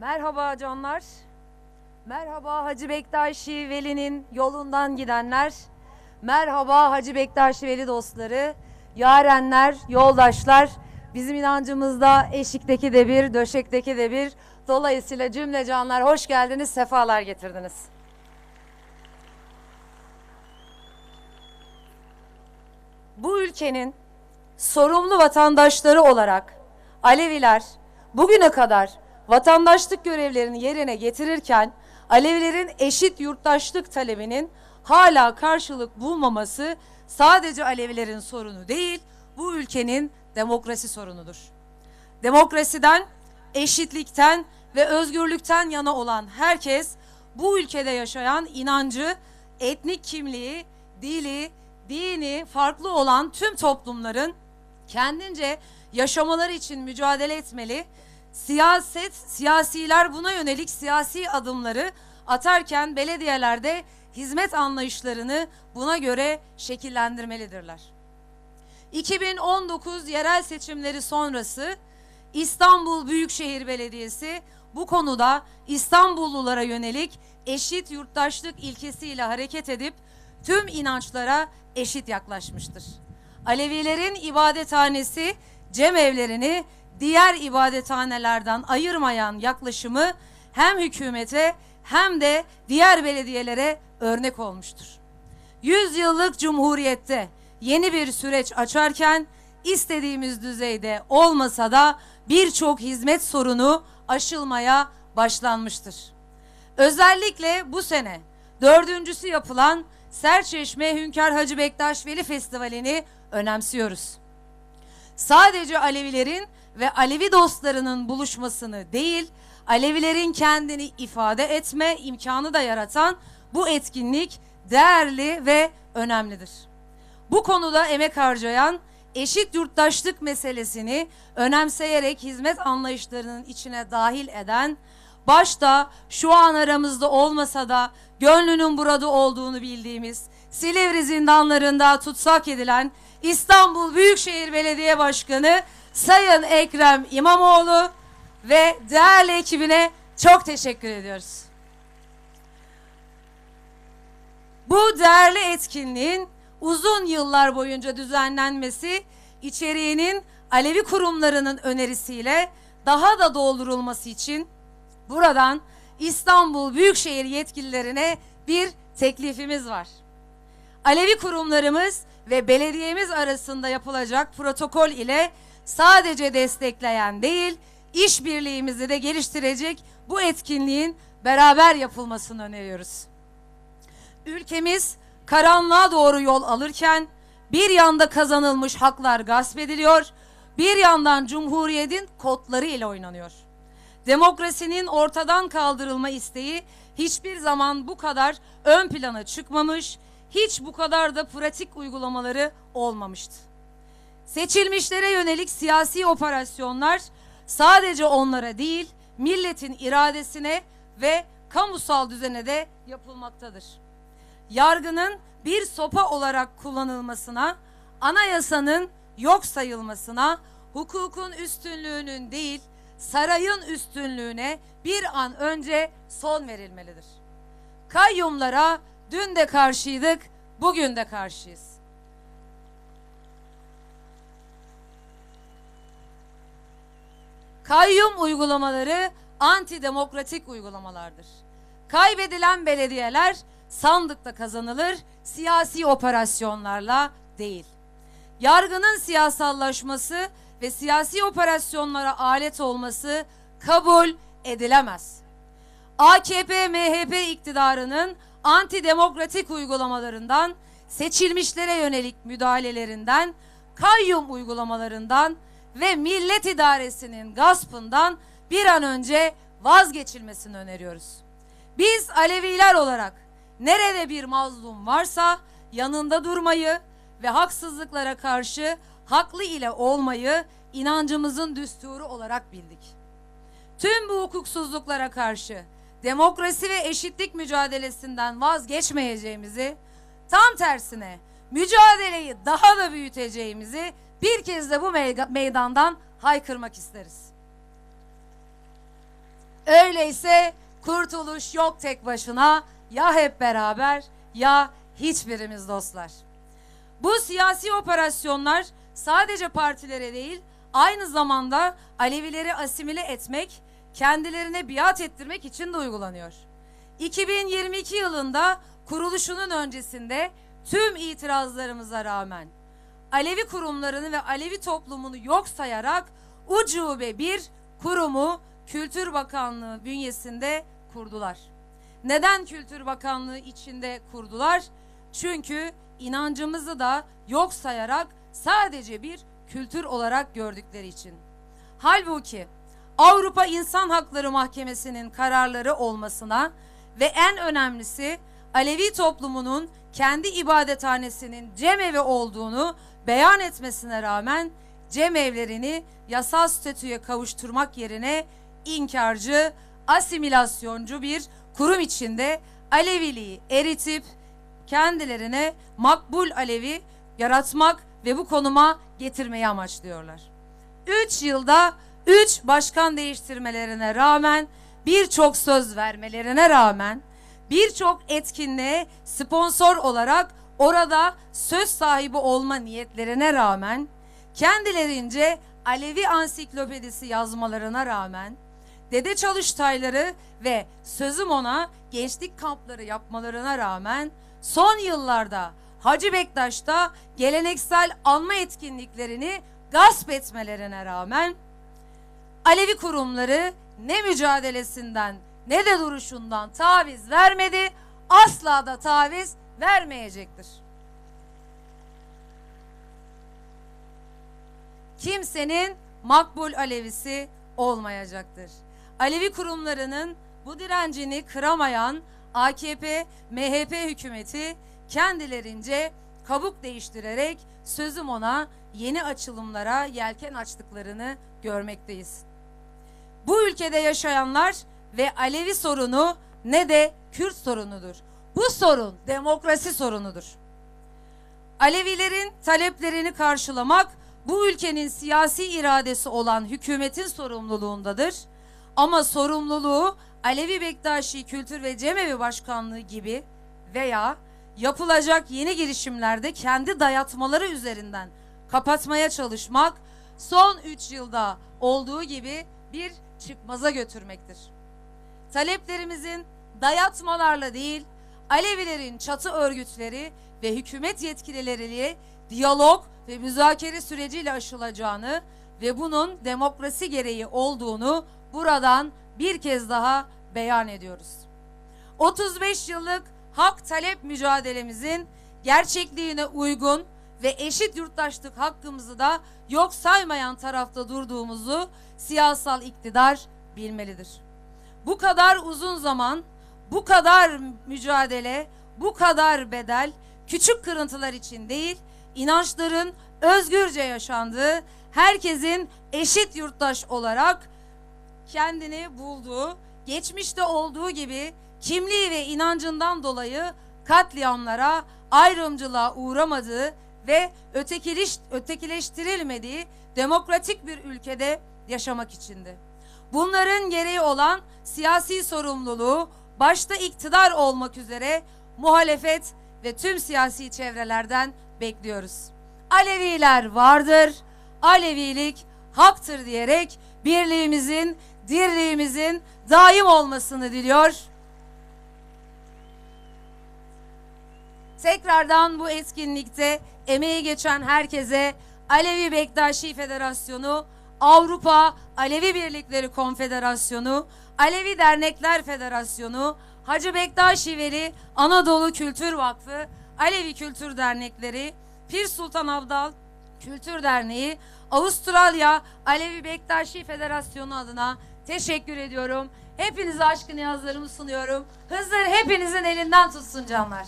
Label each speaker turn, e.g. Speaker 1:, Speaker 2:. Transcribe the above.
Speaker 1: Merhaba canlar. Merhaba Hacı Bektaşi Veli'nin yolundan gidenler. Merhaba Hacı Bektaşi Veli dostları, yarenler, yoldaşlar. Bizim inancımızda eşikteki de bir, döşekteki de bir. Dolayısıyla cümle canlar hoş geldiniz, sefalar getirdiniz. Bu ülkenin sorumlu vatandaşları olarak Aleviler bugüne kadar vatandaşlık görevlerini yerine getirirken Alevilerin eşit yurttaşlık talebinin hala karşılık bulmaması sadece Alevilerin sorunu değil, bu ülkenin demokrasi sorunudur. Demokrasiden, eşitlikten ve özgürlükten yana olan herkes bu ülkede yaşayan inancı, etnik kimliği, dili, dini farklı olan tüm toplumların kendince yaşamaları için mücadele etmeli. Siyaset, siyasiler buna yönelik siyasi adımları atarken belediyelerde hizmet anlayışlarını buna göre şekillendirmelidirler. 2019 yerel seçimleri sonrası İstanbul Büyükşehir Belediyesi bu konuda İstanbullulara yönelik eşit yurttaşlık ilkesiyle hareket edip tüm inançlara eşit yaklaşmıştır. Alevilerin ibadethanesi cemevlerini diğer ibadethanelerden ayırmayan yaklaşımı hem hükümete hem de diğer belediyelere örnek olmuştur. 100 yıllık cumhuriyette yeni bir süreç açarken istediğimiz düzeyde olmasa da birçok hizmet sorunu aşılmaya başlanmıştır. Özellikle bu sene dördüncüsü yapılan Serçeşme Hünkar Hacı Bektaş Veli Festivali'ni önemsiyoruz. Sadece Alevilerin ve Alevi dostlarının buluşmasını değil, Alevilerin kendini ifade etme imkanı da yaratan bu etkinlik değerli ve önemlidir. Bu konuda emek harcayan, eşit yurttaşlık meselesini önemseyerek hizmet anlayışlarının içine dahil eden, başta şu an aramızda olmasa da gönlünün burada olduğunu bildiğimiz Silivri zindanlarında tutsak edilen İstanbul Büyükşehir Belediye Başkanı Sayın Ekrem İmamoğlu ve değerli ekibine çok teşekkür ediyoruz. Bu değerli etkinliğin uzun yıllar boyunca düzenlenmesi içeriğinin Alevi kurumlarının önerisiyle daha da doldurulması için buradan İstanbul Büyükşehir yetkililerine bir teklifimiz var. Alevi kurumlarımız ve belediyemiz arasında yapılacak protokol ile sadece destekleyen değil, işbirliğimizi de geliştirecek bu etkinliğin beraber yapılmasını öneriyoruz. Ülkemiz karanlığa doğru yol alırken bir yanda kazanılmış haklar gasp ediliyor, bir yandan cumhuriyetin kodları ile oynanıyor. Demokrasinin ortadan kaldırılma isteği hiçbir zaman bu kadar ön plana çıkmamış, hiç bu kadar da pratik uygulamaları olmamıştı. Seçilmişlere yönelik siyasi operasyonlar sadece onlara değil, milletin iradesine ve kamusal düzene de yapılmaktadır. Yargının bir sopa olarak kullanılmasına, anayasanın yok sayılmasına, hukukun üstünlüğünün değil, sarayın üstünlüğüne bir an önce son verilmelidir. Kayyumlara dün de karşıydık, bugün de karşıyız. Kayyum uygulamaları antidemokratik uygulamalardır. Kaybedilen belediyeler sandıkta kazanılır, siyasi operasyonlarla değil. Yargının siyasallaşması ve siyasi operasyonlara alet olması kabul edilemez. AKP MHP iktidarının antidemokratik uygulamalarından, seçilmişlere yönelik müdahalelerinden, kayyum uygulamalarından ve millet idaresinin gaspından bir an önce vazgeçilmesini öneriyoruz. Biz Aleviler olarak nerede bir mazlum varsa yanında durmayı ve haksızlıklara karşı haklı ile olmayı inancımızın düsturu olarak bildik. Tüm bu hukuksuzluklara karşı demokrasi ve eşitlik mücadelesinden vazgeçmeyeceğimizi, tam tersine mücadeleyi daha da büyüteceğimizi bir kez de bu meydandan haykırmak isteriz. Öyleyse kurtuluş yok tek başına. Ya hep beraber ya hiçbirimiz dostlar. Bu siyasi operasyonlar sadece partilere değil, aynı zamanda Alevileri asimile etmek, kendilerine biat ettirmek için de uygulanıyor. 2022 yılında kuruluşunun öncesinde tüm itirazlarımıza rağmen Alevi kurumlarını ve Alevi toplumunu yok sayarak ucube bir kurumu Kültür Bakanlığı bünyesinde kurdular. Neden Kültür Bakanlığı içinde kurdular? Çünkü inancımızı da yok sayarak sadece bir kültür olarak gördükleri için. Halbuki Avrupa İnsan Hakları Mahkemesi'nin kararları olmasına ve en önemlisi Alevi toplumunun kendi ibadethanesinin cemevi olduğunu beyan etmesine rağmen cemevlerini yasal statüye kavuşturmak yerine inkarcı, asimilasyoncu bir kurum içinde Aleviliği eritip kendilerine makbul Alevi yaratmak ve bu konuma getirmeyi amaçlıyorlar. 3 yılda 3 başkan değiştirmelerine rağmen birçok söz vermelerine rağmen birçok etkinliğe sponsor olarak orada söz sahibi olma niyetlerine rağmen kendilerince Alevi ansiklopedisi yazmalarına rağmen Dede Çalıştayları ve sözüm ona gençlik kampları yapmalarına rağmen son yıllarda Hacı Bektaş'ta geleneksel anma etkinliklerini gasp etmelerine rağmen Alevi kurumları ne mücadelesinden ne de duruşundan taviz vermedi, asla da taviz vermeyecektir. Kimsenin makbul Alevisi olmayacaktır. Alevi kurumlarının bu direncini kıramayan AKP, MHP hükümeti kendilerince kabuk değiştirerek sözüm ona yeni açılımlara yelken açtıklarını görmekteyiz. Bu ülkede yaşayanlar ve Alevi sorunu ne de Kürt sorunudur. Bu sorun demokrasi sorunudur. Alevilerin taleplerini karşılamak bu ülkenin siyasi iradesi olan hükümetin sorumluluğundadır. Ama sorumluluğu Alevi Bektaşi Kültür ve Cemevi Başkanlığı gibi veya yapılacak yeni girişimlerde kendi dayatmaları üzerinden kapatmaya çalışmak son 3 yılda olduğu gibi bir çıkmaza götürmektir. Taleplerimizin dayatmalarla değil, Alevilerin çatı örgütleri ve hükümet yetkilileriyle diyalog ve müzakere süreciyle aşılacağını ve bunun demokrasi gereği olduğunu buradan bir kez daha beyan ediyoruz. 35 yıllık hak talep mücadelemizin gerçekliğine uygun ve eşit yurttaşlık hakkımızı da yok saymayan tarafta durduğumuzu siyasal iktidar bilmelidir. Bu kadar uzun zaman, bu kadar mücadele, bu kadar bedel küçük kırıntılar için değil, inançların özgürce yaşandığı, herkesin eşit yurttaş olarak kendini bulduğu, geçmişte olduğu gibi kimliği ve inancından dolayı katliamlara, ayrımcılığa uğramadığı ve ötekileş, ötekileştirilmediği demokratik bir ülkede yaşamak içindi. Bunların gereği olan siyasi sorumluluğu başta iktidar olmak üzere muhalefet ve tüm siyasi çevrelerden bekliyoruz. Aleviler vardır, Alevilik haktır diyerek birliğimizin, dirliğimizin daim olmasını diliyor. Tekrardan bu etkinlikte emeği geçen herkese Alevi Bektaşi Federasyonu, Avrupa Alevi Birlikleri Konfederasyonu, Alevi Dernekler Federasyonu, Hacı Bektaşi Veli Anadolu Kültür Vakfı, Alevi Kültür Dernekleri, Pir Sultan Abdal Kültür Derneği, Avustralya Alevi Bektaşi Federasyonu adına teşekkür ediyorum. Hepinize aşkı niyazlarımı sunuyorum. Hızır hepinizin elinden tutsun canlar.